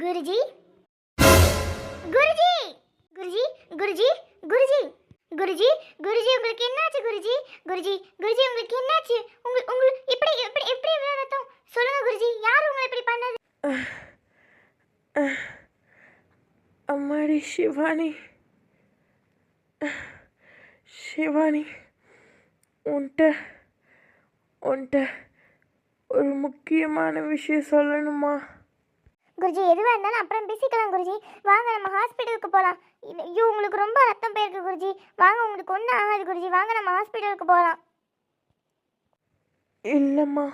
குருஜி. குருஜி. குருஜி குருஜி குருஜி. குருஜி குருஜி உங்களுக்கு என்னாச்சு குருஜி? குருஜி குருஜி உங்களுக்கு என்னாச்சு? உங்க உங்களுக்கு இப்படி எப்படி எப்படி இவ்வளவு ரத்தம்? சொல்லுங்க குருஜி யார் உங்களை இப்படி பண்ணது? அம்மாடி சிவானி. சிவானி உன்ட்ட உன்ட்ட ஒரு முக்கியமான விஷயம் சொல்லணுமா? குருஜி எதுவாக இருந்தாலும் அப்புறம் பேசிக்கலாம் குருஜி. வாங்க நம்ம ஹாஸ்பிட்டலுக்கு போகலாம் ஐயோ உங்களுக்கு ரொம்ப ரத்தம் போயிருக்கு குருஜி. வாங்க உங்களுக்கு ஒன்றும் ஆகாது குருஜி. வாங்க நம்ம ஹாஸ்பிட்டலுக்கு போகலாம் இல்லைம்மா.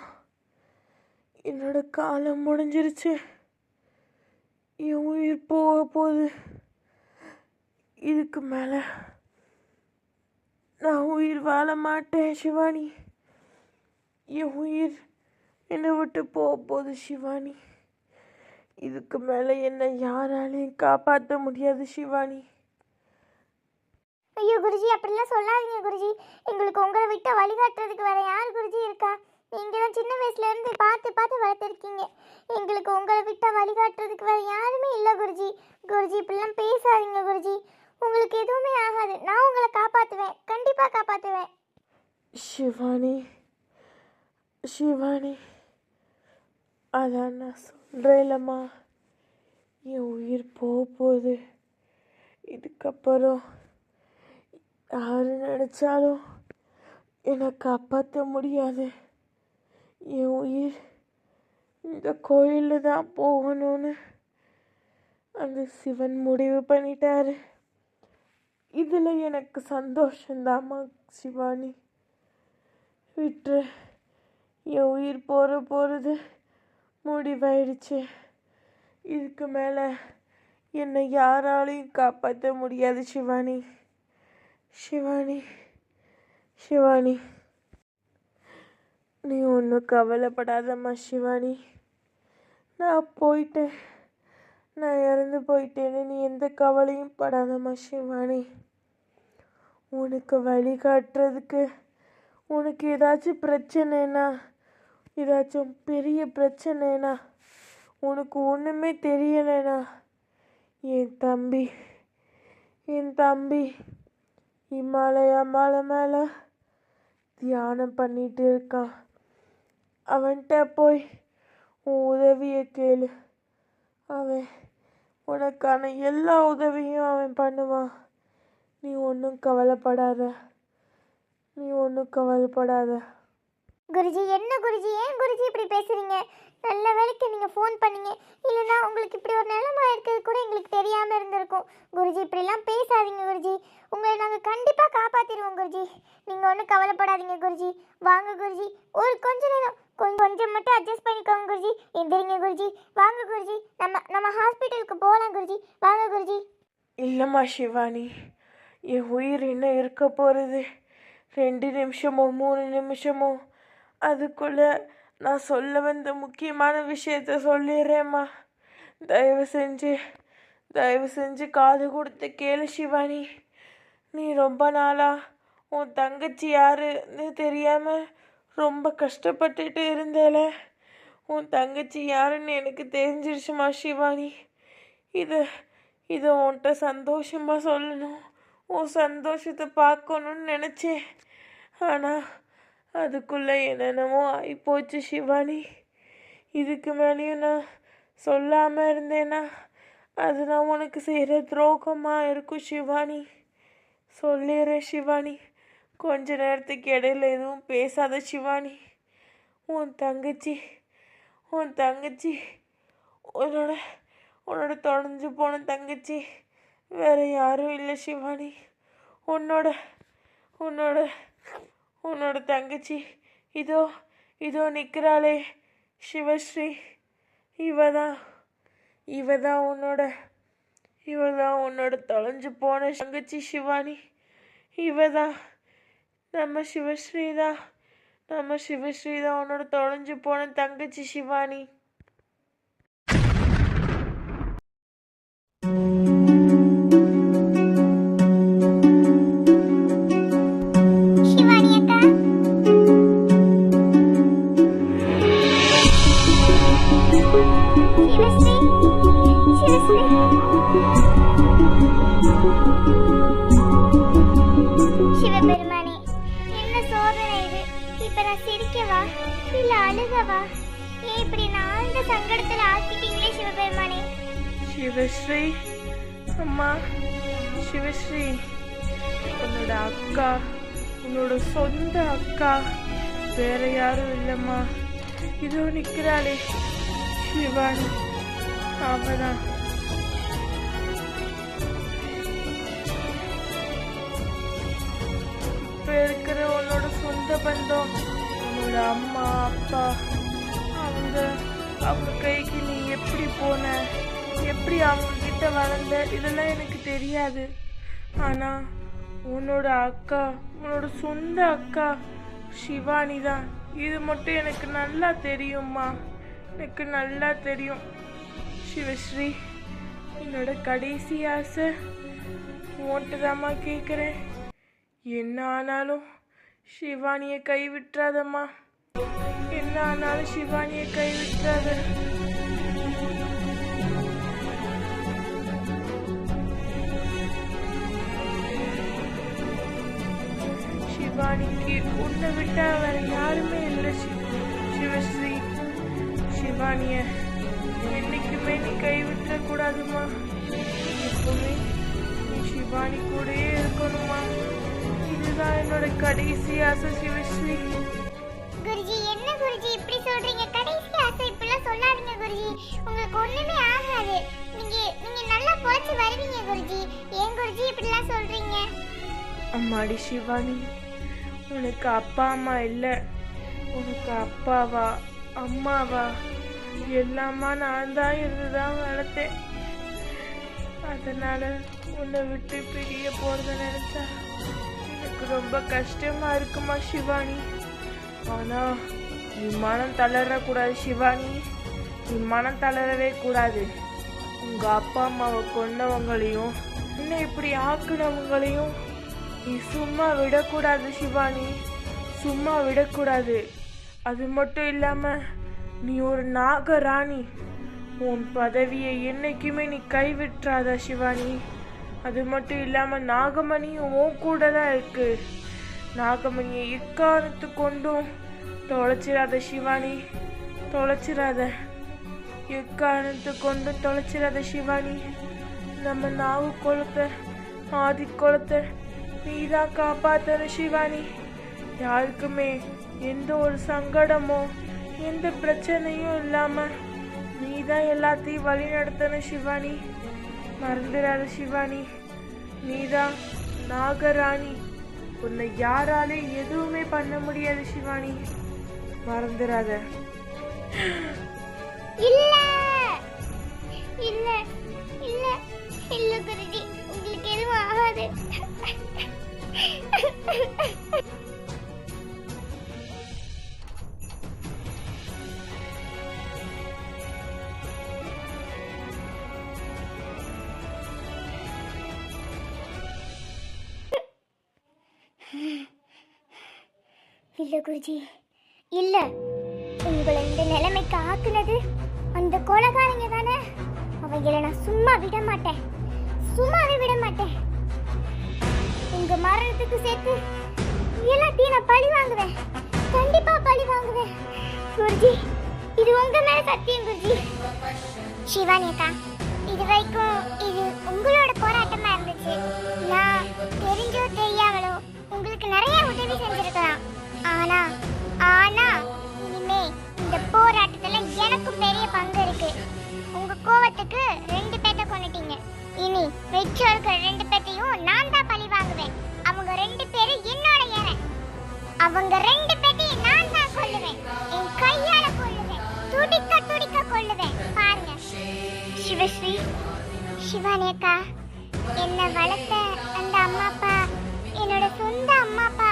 என்னோட காலம் முடிஞ்சிருச்சு. என் உயிர் போக போகுது. இதுக்கு மேலே நான் உயிர் வாழ மாட்டேன் சிவானி. என் உயிர் என்னை விட்டு போக போகுது சிவானி. இதுக்கு மேலே என்னை யாராலையும் காப்பாற்ற முடியாது சிவானி. ஐயோ குருஜி அப்படிலாம் சொல்லாதீங்க குருஜி. எங்களுக்கு உங்களை விட்டு வழிகாட்டுறதுக்கு வேற யார் குருஜி இருக்கா? நீங்கள் தான் சின்ன வயசுல இருந்து பார்த்து பார்த்து வளர்த்துருக்கீங்க. எங்களுக்கு உங்களை விட்டா வழிகாட்டுறதுக்கு வேற யாருமே இல்லை குருஜி. குருஜி இப்படிலாம் பேசாதீங்க குருஜி. உங்களுக்கு எதுவுமே ஆகாது. நான் உங்களை காப்பாற்றுவேன் கண்டிப்பாக காப்பாற்றுவேன் சிவானி சிவானி அதான் நான் இல்லைம்மா என் உயிர் போக போகுது இதுக்கப்புறம் யார் நினச்சாலும் என்னை காப்பாற்ற முடியாது. என் உயிர் இந்த கோயிலில் தான் போகணும்னு அந்த சிவன் முடிவு பண்ணிட்டாரு. இதில் எனக்கு சந்தோஷந்தாம்மா சிவானி. விட்டுரு. என் உயிர் போகிற போகிறது முடிவாயிடுச்சு. இதுக்கு மேலே என்னை யாராலையும் காப்பாற்ற முடியாது சிவானி. சிவானி. சிவானி. நீ ஒன்றும் கவலைப்படாதம்மா சிவானி. நான் போயிட்டேன். நான் இறந்து போயிட்டேன்னு நீ எந்த கவலையும் படாதம்மா சிவானி. உனக்கு வழிகாட்டுறதுக்கு உனக்கு ஏதாச்சும் பிரச்சனைனா ஏதாச்சும் பெரிய பிரச்சனைனா உனக்கு ஒன்றுமே தெரியலைனா என் தம்பி என் தம்பி இமாலயா மலை மேலே தியானம் பண்ணிட்டு இருக்கான். அவன்கிட்ட போய் உன் உதவியை கேளு. அவன் உனக்கான எல்லா உதவியும் அவன் பண்ணுவான். நீ ஒன்றும் கவலைப்படாத. நீ ஒன்றும் கவலைப்படாத. குருஜி என்ன குருஜி? ஏன் குருஜி இப்படி பேசுறீங்க? நல்ல வேலைக்கு நீங்கள் ஃபோன் பண்ணீங்க. இல்லைன்னா உங்களுக்கு இப்படி ஒரு நிலைமை இருக்கிறது கூட எங்களுக்கு தெரியாமல் இருந்திருக்கும். குருஜி இப்படிலாம் பேசாதீங்க குருஜி. உங்களை நாங்கள் கண்டிப்பாக காப்பாற்றிடுவோம் குருஜி. நீங்கள் ஒன்றும் கவலைப்படாதீங்க குருஜி. வாங்க குருஜி. ஒரு கொஞ்ச நேரம். கொஞ்சம் கொஞ்சம் மட்டும் அட்ஜஸ்ட் பண்ணிக்கோங்க குருஜி. எந்திரிங்க குருஜி. வாங்க குருஜி. நம்ம நம்ம ஹாஸ்பிட்டலுக்கு போகலாம் குருஜி. வாங்க குருஜி. இல்லைம்மா சிவானி. என் உயிர் என்ன இருக்க போகிறது ரெண்டு நிமிஷமோ மூணு நிமிஷமோ அதுக்குள்ளே நான் சொல்ல வந்த முக்கியமான விஷயத்த சொல்லிடுறேம்மா. தயவு செஞ்சு தயவு செஞ்சு காது கொடுத்து கேளு சிவானி. நீ ரொம்ப நாளா உன் தங்கச்சி யாருன்னு தெரியாமல் ரொம்ப கஷ்டப்பட்டுட்டு இருந்தேல. உன் தங்கச்சி யாருன்னு எனக்கு தெரிஞ்சிருச்சுமா சிவானி. இதை இதை உன்கிட்ட சந்தோஷமாக சொல்லணும். உன் சந்தோஷத்தை பார்க்கணுன்னு நினச்சேன். ஆனால் அதுக்குள்ளே என்னென்னமோ ஆகிப்போச்சு சிவானி. இதுக்கு மேலேயும் நான் சொல்லாமல் இருந்தேன்னா அது நான் உனக்கு செய்கிற துரோகமாக இருக்கும் சிவானி. சொல்லிடுறேன் சிவானி. கொஞ்ச நேரத்துக்கு இடையில எதுவும் பேசாத சிவானி. உன் தங்கச்சி உன் தங்கச்சி உன்னோட உன்னோட தொலைஞ்சு போன தங்கச்சி வேறு யாரும் இல்லை சிவானி. உன்னோட உன்னோட உன்னோட தங்கச்சி. இதோ இதோ நிற்கிறாளே சிவஸ்ரீ. இவ தான் இவ தான் உன்னோட இவ தான் உன்னோட தொலைஞ்சு போன தங்கச்சி சிவானி. இவ தான் நம்ம சிவஸ்ரீ தான் நம்ம சிவஸ்ரீ தான் உன்னோட தொலைஞ்சு போன தங்கச்சி சிவானி. நான் சிரிக்கவா இல்ல அழுகவா? ஏன் இப்படி நான் ஆழ்ந்த சங்கடத்துல ஆக்கிட்டீங்களே சிவபெருமானே. சிவஸ்ரீ அம்மா சிவஸ்ரீ உன்னோட அக்கா உன்னோட சொந்த அக்கா வேற யாரும் இல்லம்மா. இதோ நிக்கிறாளே சிவானி. அவதான். உன்னோட அம்மா அப்பா அவங்க அவங்க கைக்கு நீ எப்படி போன? எப்படி அவங்க கிட்ட வளர்ந்த? இதெல்லாம் எனக்கு தெரியாது. ஆனா உன்னோட அக்கா உன்னோட சொந்த அக்கா சிவானி தான் இது மட்டும் எனக்கு நல்லா தெரியும்மா. எனக்கு நல்லா தெரியும். சிவஸ்ரீ என்னோட கடைசி ஆசை ஓட்டுதாம்மா கேட்குறேன் என்ன ஆனாலும் சிவானியை கை விட்டுறாதம்மா என்ன ஆனாலும் சிவானியை கைவிட்டாத சிவானிக்கு உன்னை விட்டா வேற யாருமே இல்லை. சிவஸ்ரீ சிவானிய என்னைக்குமே நீ கை கூடாதுமா எப்பவுமே நீ சிவானி கூடயே இருக்கணுமா இதுதான் என்னோட கடைசி ஆசை சிவஸ்ரீ. குருஜி என்ன குருஜி இப்படி சொல்றீங்க? கடைசி ஆசை இப்படிலாம் சொல்லாதீங்க குருஜி. உங்களுக்கு ஒண்ணுமே ஆகாது. நீங்க நீங்க நல்லா பொழைச்சு வருவீங்க குருஜி. ஏன் குருஜி இப்படிலாம் சொல்றீங்க? அம்மாடி சிவானி உனக்கு அப்பா அம்மா இல்லை. உனக்கு அப்பாவா அம்மாவா? எல்லாமா நான் தான் இருந்து தான் வளர்த்தேன். அதனால உன்னை விட்டு பிரிய போறத நினைச்சா எனக்கு ரொம்ப கஷ்டமா இருக்குமா சிவானி? ஆனால் நீ மனம் தளரக்கூடாது சிவானி. நீ மனம் தளரவே கூடாது. உங்கள் அப்பா அம்மாவை கொன்னவங்களையும் இன்னும் இப்படி ஆக்குனவங்களையும் நீ சும்மா விடக்கூடாது சிவானி. சும்மா விடக்கூடாது. அது மட்டும் இல்லாமல் நீ ஒரு நாகராணி. உன் பதவியை என்னைக்குமே நீ கைவிட்டுறாத சிவானி. அது மட்டும் இல்லாமல் நாகமணியும் உன் கூட தான் இருக்குது நாகமணியை எக்காரணத்து கொண்டும் தொலைச்சிடாத சிவானி தொலைச்சிடாத எக்காரணத்து கொண்டும் தொலைச்சிடாத சிவானி நம்ம நாவு குளத்தை ஆதி குளத்தை நீதான் காப்பாத்தணும் சிவானி. யாருக்குமே எந்த ஒரு சங்கடமோ எந்த பிரச்சனையும் இல்லாம நீதான் எல்லாத்தையும் வழி நடத்தணும் சிவானி. மறந்துடாத சிவானி. நீதான் நாகராணி. உன்னை யாராலே எதுவுமே பண்ண முடியாது சிவானி. மறந்துடாத இல்ல. இல்ல. இல்ல. இல்ல குருஜி. உங்களுக்கு எதுவும் ஆகாது. இல்லை குருஜி. இல்ல. உங்களை இந்த நிலைமைக்கு ஆக்குனது அந்த கொலகாரங்க தானே? அவங்களை நான் சும்மா விட மாட்டேன். சும்மாவே விட மாட்டேன். உங்க மரணத்துக்கு சேர்த்து எல்லாத்தையும் நான் பழி வாங்குவேன். கண்டிப்பா பழி வாங்குவேன். குருஜி இது உங்க மேல சத்தியம் குருஜி. சிவானியக்கா இது வரைக்கும் இது உங்களோட போராட்டமா இருந்துச்சு. நான் தெரிஞ்சோ தெரியாமலோ உங்களுக்கு நிறைய உதவி செஞ்சிருக்கலாம். ஆனா ஆனா இனிமே இந்த போராட்டத்துல எனக்கும் பெரிய பங்கு இருக்கு. உங்க கோவத்துக்கு ரெண்டு பேத்த கொண்டுட்டீங்க இனி மிச்சம் இருக்கிற ரெண்டு பேத்தையும் நான் தான் பழி வாங்குவேன். அவங்க ரெண்டு பேரும் என்னோட ஏன அவங்க ரெண்டு பேத்தையும் நான் தான் கொள்ளுவேன் என் கையால கொள்ளுவேன் துடிக்க துடிக்க கொள்ளுவேன் பாருங்க. சிவஸ்ரீ சிவானேக்கா என்னை வளர்த்த அந்த அம்மா அப்பா என்னோட சொந்த அம்மா அப்பா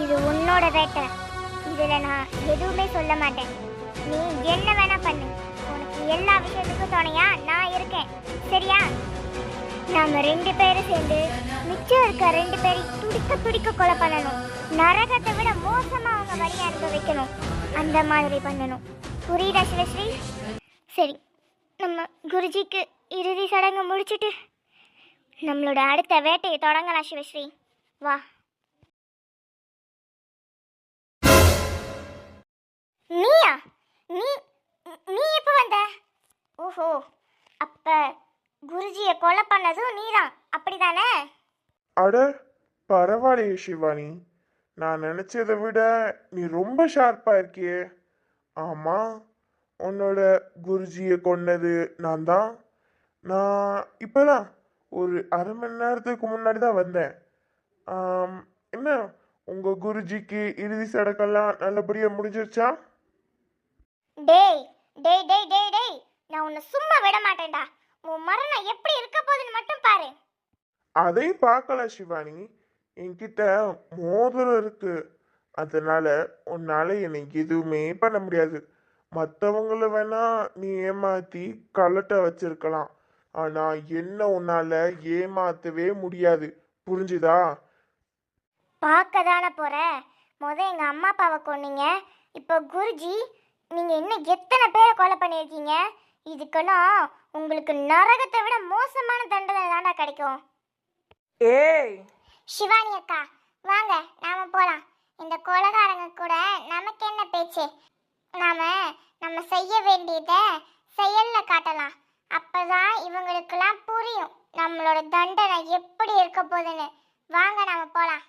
இது உன்னோட வேட்டை. இதுல நான் எதுவுமே சொல்ல மாட்டேன். நீ என்ன வேணா பண்ணு. உனக்கு எல்லா விஷயத்துக்கும் துணையா நான் இருக்கேன். சரியா? நாம ரெண்டு பேரும் சேர்ந்து மிச்சம் இருக்க ரெண்டு பேரையும் துடிக்க துடிக்க கொலை பண்ணணும். நரகத்தை விட மோசமா அவங்க வழி அனுபவிக்கணும். அந்த மாதிரி பண்ணணும். புரியுதா சிவஸ்ரீ? சரி நம்ம குருஜிக்கு இறுதி சடங்கு முடிச்சிட்டு நம்மளோட அடுத்த வேட்டையை தொடங்கலாம் சிவஸ்ரீ. வா. நீயா? நீ நீ எப்போ வந்த? ஓஹோ. அப்ப குருஜியை கொலை பண்ணதும் நீதான். அப்படிதானே? அட பரவாயில்லையே சிவானி. நான் நினைச்சதை விட நீ ரொம்ப ஷார்ப்பா இருக்கியே. ஆமா உன்னோட குருஜியை கொன்னது நான் தான் நான் இப்பதான் ஒரு அரை மணி நேரத்துக்கு முன்னாடி தான் வந்தேன். என்ன? உங்க குருஜிக்கு இறுதி சடங்கெல்லாம் நல்லபடியா முடிஞ்சிருச்சா? டேய் டேய் டேய் டேய் டேய் நான் உன்னை சும்மா விட மாட்டேன்டா. உன் மரணம் எப்படி இருக்க போகுதுன்னு மட்டும் பாரு. அதையும் பார்க்கல சிவானி. என்கிட்ட மோதிரம் இருக்கு. அதனால உன்னால என்னை எதுவுமே பண்ண முடியாது. மற்றவங்கள வேணா நீ ஏமாத்தி கலட்ட வச்சிருக்கலாம். ஆனா என்ன உன்னால ஏமாத்தவே முடியாது. புரிஞ்சுதா? பார்க்க தானே போற? முத எங்க அம்மா அப்பாவை கொன்னீங்க. இப்போ குருஜி நீங்க இன்னும் எத்தனை பேரை கொலை பண்ணியிருக்கீங்க? இதுக்கெல்லாம் உங்களுக்கு நரகத்தை விட மோசமான தண்டனை தாண்டா கிடைக்கும். ஏய்! சிவானி அக்கா வாங்க நாம போலாம். இந்த கொலகாரங்க கூட நமக்கு என்ன பேச்சு? நாம நம்ம செய்ய வேண்டியதை செயல்ல காட்டலாம். அப்பதான் இவங்களுக்கெல்லாம் புரியும் நம்மளோட தண்டனை எப்படி இருக்க போகுதுன்னு. வாங்க நாம போலாம்.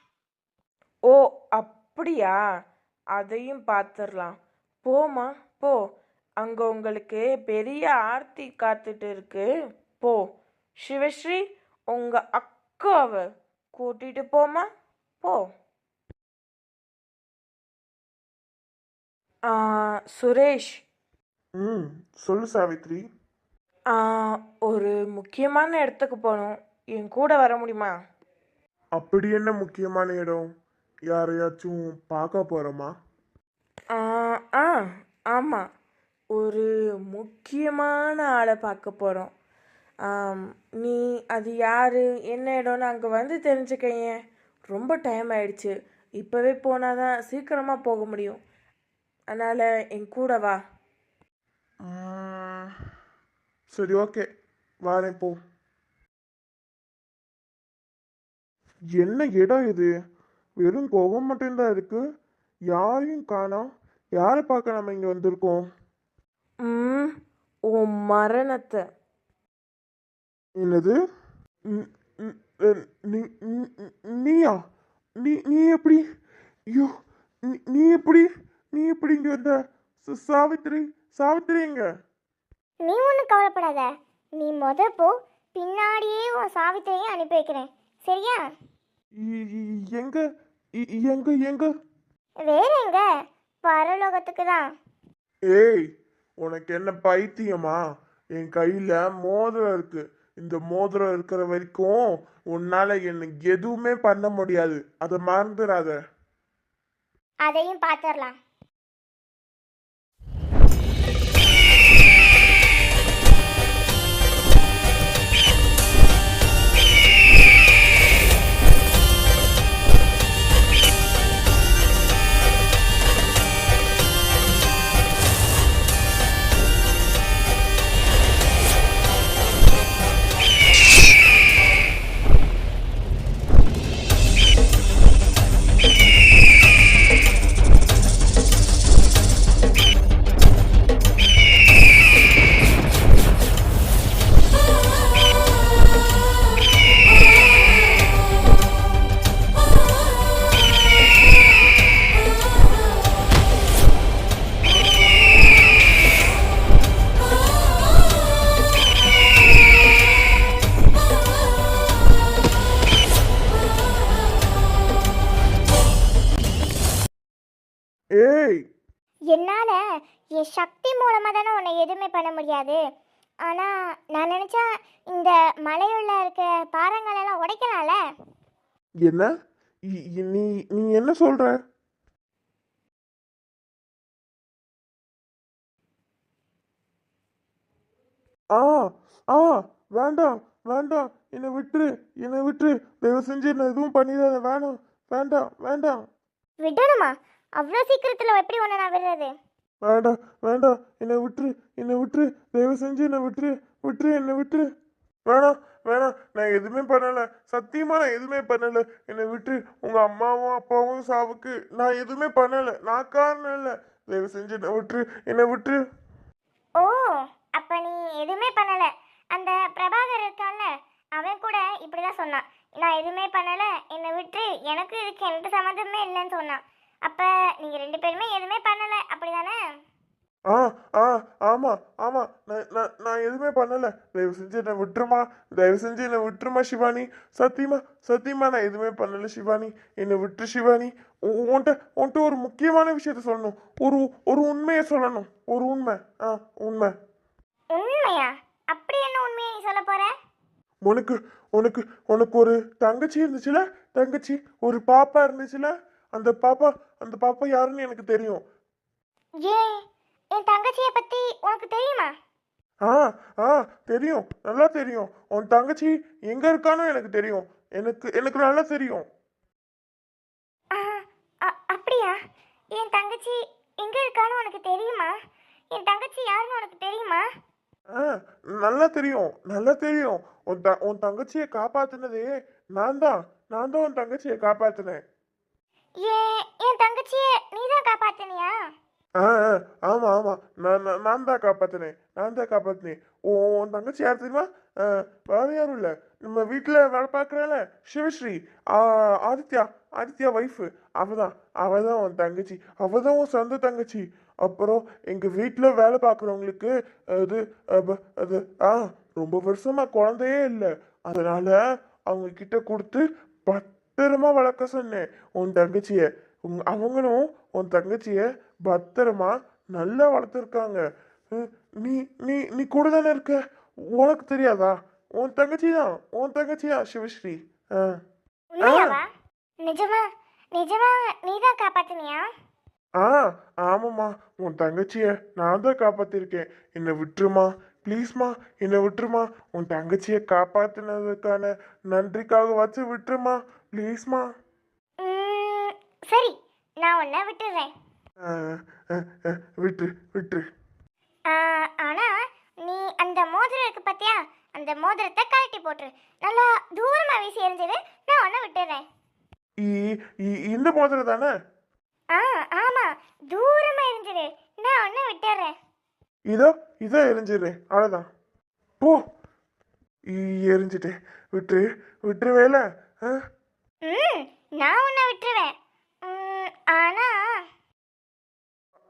ஓ அப்படியா? அதையும் பார்த்துடலாம் போமா போ. அங்கே உங்களுக்கு பெரிய ஆர்த்தி காத்துட்டு இருக்கு. போ. சிவஸ்ரீ உங்க அக்காவை கூட்டிட்டு போமா போ. சுரேஷ். ம் சொல்லு சாவித்ரி. ஆ, ஒரு முக்கியமான இடத்துக்கு போகணும். என் கூட வர முடியுமா? அப்படி என்ன முக்கியமான இடம்? யாரையாச்சும் பார்க்க போறோமா? ஆ ஆ ஆமாம் ஒரு முக்கியமான ஆளை பார்க்க போகிறோம் நீ அது யார்? என்ன இடம்னு அங்கே வந்து தெரிஞ்சுக்கங்க ரொம்ப டைம் ஆயிடுச்சு. இப்போவே போனால் தான் சீக்கிரமாக போக முடியும். அதனால் என் கூட வா. சரி ஓகே. வாரேன் போ. என்ன இடம் இது? வெறும் கோபம் மட்டும்தான் இருக்கு. யாரையும் காணோம் யாரை பார்க்க நம்ம இங்க வந்திருக்கோம்? உன் மரணத்தை. என்னது? நீயா? நீ நீ எப்படி? ஐயோ நீ- எப்படி? நீ எப்படி இங்க வந்த? ச- சாவித்ரி சாவித்ரி எங்க? நீ ஒன்றும் கவலைப்படாத. நீ முத போ பின்னாடியே உன் சாவித்திரையும் அனுப்பி வைக்கிறேன். சரியா? எங்க? எங்க எங்க வேற எங்க? பரலோகத்துக்கு தான் ஏய் உனக்கு என்ன பைத்தியமா? என் கையில மோதிரம் இருக்கு. இந்த மோதிரம் இருக்கிற வரைக்கும் உன்னால என்ன எதுவுமே பண்ண முடியாது. அதை மறந்துடாத. அதையும் பார்த்துடலாம். சக்தி மூலமாக தானே உன்னை எதுவுமே பண்ண முடியாது. ஆனால் நான் நினச்சா இந்த மலையுள்ள இருக்க பாறைங்களெல்லாம் உடைக்கலாம்ல? என்ன? நீ நீ என்ன சொல்ற? ஆ ஆ வேண்டாம் வேண்டாம். என்னை விட்டுரு என்னை விட்டுரு. தயவு செஞ்சு என்ன எதுவும் பண்ணிடாத. வேணாம் வேண்டாம் வேண்டாம். விடணுமா? அவ்வளோ சீக்கிரத்தில் எப்படி ஒன்று நான் விடுறது? வேண்டாம் வேண்டாம் என்னை விட்டுரு என்னை விட்டுரு தயவு செஞ்சு என்னை விட்டுரு விட்டுரு என்னை விட்டுரு. வேணாம் வேணாம் நான் எதுவுமே பண்ணலை. சத்தியமாக நான் எதுவுமே பண்ணலை. என்னை விட்டுரு உங்க அம்மாவும் அப்பாவும் சாவுக்கு நான் எதுவுமே பண்ணலை. நான் காரணம் இல்லை. தயவு செஞ்சு என்னை விட்டுரு என்னை விட்டுரு. ஓ அப்போ நீ எதுவுமே பண்ணலை. அந்த பிரபாகர் இருக்கான்ல அவன் கூட இப்படி தான் சொன்னான். நான் எதுவுமே பண்ணலை என்னை விட்டு எனக்கு இதுக்கு எந்த சம்மந்தமே இல்லைன்னு சொன்னான். அப்போ நீங்கள் ரெண்டு பேருமே எதுவுமே பண்ணலை. அப்படி தானே ஆ ஆ ஆமா ஆமா. நான் நான் நான் எதுவுமே பண்ணல. தயவு செஞ்சு என்னை விட்டுருமா. தயவு செஞ்சு என்னை விட்டுருமா சிவானி சத்தியமா சத்தியமா நான் எதுவுமே பண்ணல சிவானி என்னை விட்டு சிவானி உன்கிட்ட உன்கிட்ட ஒரு முக்கியமான விஷயத்த சொல்லணும். ஒரு ஒரு உண்மையை சொல்லணும். ஒரு உண்மை. ஆ உண்மை. உண்மையா? அப்படி என்ன உண்மையை நீ சொல்ல போற? உனக்கு உனக்கு உனக்கு ஒரு தங்கச்சி இருந்துச்சுல? தங்கச்சி ஒரு பாப்பா இருந்துச்சுல? அந்த பாப்பா அந்த பாப்பா யாருன்னு எனக்கு தெரியும். ஏன்? என் தங்கச்சியை பற்றி உனக்கு தெரியுமா? ஆ ஆ தெரியும். நல்லா தெரியும். உன் தங்கச்சி எங்க இருக்கானோ எனக்கு தெரியும். எனக்கு எனக்கு நல்லா தெரியும். அப்படியா? என் தங்கச்சி எங்கே இருக்கான்னு உனக்கு தெரியுமா? என் தங்கச்சி யாருன்னு உனக்கு தெரியுமா? ஆ நல்லா தெரியும். நல்லா தெரியும். உன் த உன் தங்கச்சியை காப்பாத்துனதே நான் தான். நான் தான் உன் தங்கச்சியை காப்பாத்தினேன். ஏ என் தங்கச்சியை நீ தான் காப்பாத்தினியா? ஆ ஆ, ஆமா ஆமா. நான் நான் நான் தான் காப்பாத்தினேன். நான் தான் காப்பாத்தினேன். உன் உன் தங்கச்சி யார் தெரியுமா? ஆ, வேற யாரும் இல்லை. நம்ம வீட்டில் வேலை பார்க்குறால சிவஸ்ரீ. ஆ, ஆதித்யா ஆதித்யா ஒய்ஃபு அவள் தான் அவள் தான் உன் தங்கச்சி. அவள் தான் உன் சொந்த தங்கச்சி. அப்புறம் எங்கள் வீட்டில் வேலை பார்க்குறவங்களுக்கு அது அப்ப- அது ஆ ரொம்ப வருஷமா குழந்தையே இல்லை. அதனால அவங்க கிட்ட கொடுத்து பத்திரமா வளர்க்க சொன்னேன். உன் தங்கச்சியை உங் அவங்களும் உன் தங்கச்சியை பத்திரமா நல்லா வளர்த்துருக்காங்க. நீ நீ நீ கூட தானே இருக்க? உனக்கு தெரியாதா? உன் தங்கச்சி தான் உன் தங்கச்சி தான் சிவஸ்ரீ நிஜமா நிஜமா நீ தான் காப்பாத்தினியா? ஆ ஆமாம்மா. உன் தங்கச்சியை நான் தான் காப்பாத்திருக்கேன். என்னை விட்டுருமா? ப்ளீஸ்மா என்னை விட்டுருமா? உன் தங்கச்சியை காப்பாத்தினதுக்கான நன்றிக்காக வச்சு விட்டுருமா? ப்ளீஸ்மா சரி நான் உன்னை விட்டுடுறேன் விட்டு விட்டு ஆனா நீ அந்த மோதிரம் இருக்கு பாத்தியா? அந்த மோதிரத்தை கழட்டி போட்டுரு. நல்லா தூரமா வீசி எறிஞ்சிரு நான் உன்னை இ- இந்த மோதிரம் தானே? ஆ ஆமா தூரமா எறிஞ்சிரு நான் உன்னை விட்டுடுறேன் இதோ இதோ எரிஞ்சிடுறேன் அவ்வளோதான் போ. எரிஞ்சிட்டேன் விட்டுரு விட்டுருவேல ஆ? ம் நான் உன்னை விட்டுருவேன். ம், ஆனா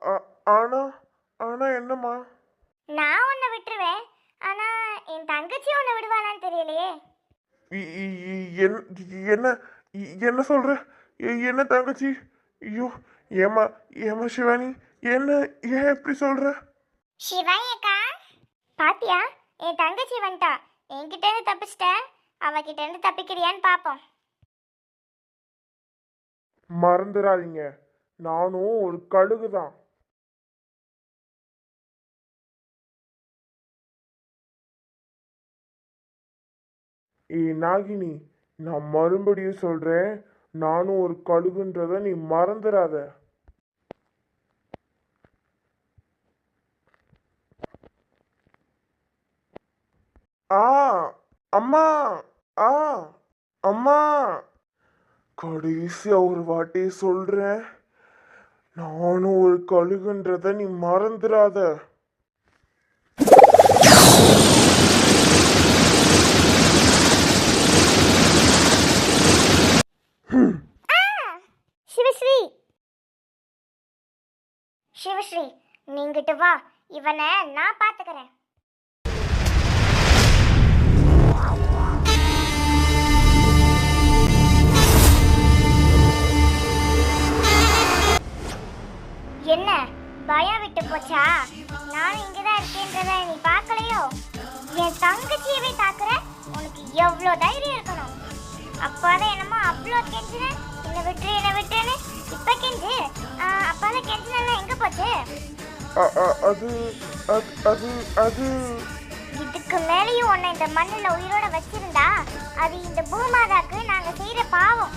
ஆ- ஆனா ஆனா என்னம்மா? நான் உன்னை விட்டுருவேன். ஆனா என் தங்கச்சி உன்னை விடுவாளான்னு தெரியலையே. இ- இ- இ- என்- என்ன இ- என்ன சொல்ற? எ- என்ன தங்கச்சி? ஐயோ ஏமா ஏமா சிவானி என்ன ஏன் இப்படி சொல்ற? சிவாயி அக்கா பாத்தியா? என் தங்கச்சி வந்துட்டா. என்கிட்ட இருந்து தப்பிச்சிட்ட. அவகிட்ட இருந்து தப்பிக்கிறியான்னு பாப்போம். மறந்துடாதீங்க நானும் ஒரு கழுகு தான் ஏ நாகினி நான் மறுபடியும் சொல்றேன். நானும் ஒரு கழுகுன்றத நீ மறந்துடாத ஆ அம்மா ஆ அம்மா. கடைசியா ஒரு வாட்டி சொல்றேன். நானும் ஒரு கழுகுன்றத நீ மறந்துடாத சிவஸ்ரீ. சிவஸ்ரீ நீங்கிட்டு வா. இவனை நான் பாத்துக்கிறேன். என்ன? பயம் விட்டு போச்சா? நானும் இங்கதான் இருக்கேன்றத நீ பார்க்கலையோ? என் தங்கச்சியவே தாக்குற? உனக்கு எவ்வளோ தைரியம் இருக்கணும்? அப்போதான் என்னமோ அவ்வளோ கெஞ்சின. என்னை விட்டு என்னை விட்டுன்னு இப்ப கெஞ்சு. அப்பால கெஞ்சினா எங்க போச்சு? அது அது அது அது. இதுக்கு மேலேயும் உன்னை இந்த மண்ணில் உயிரோட வச்சிருந்தா அது இந்த பூமாதாக்கு நாங்க செய்யற பாவம்.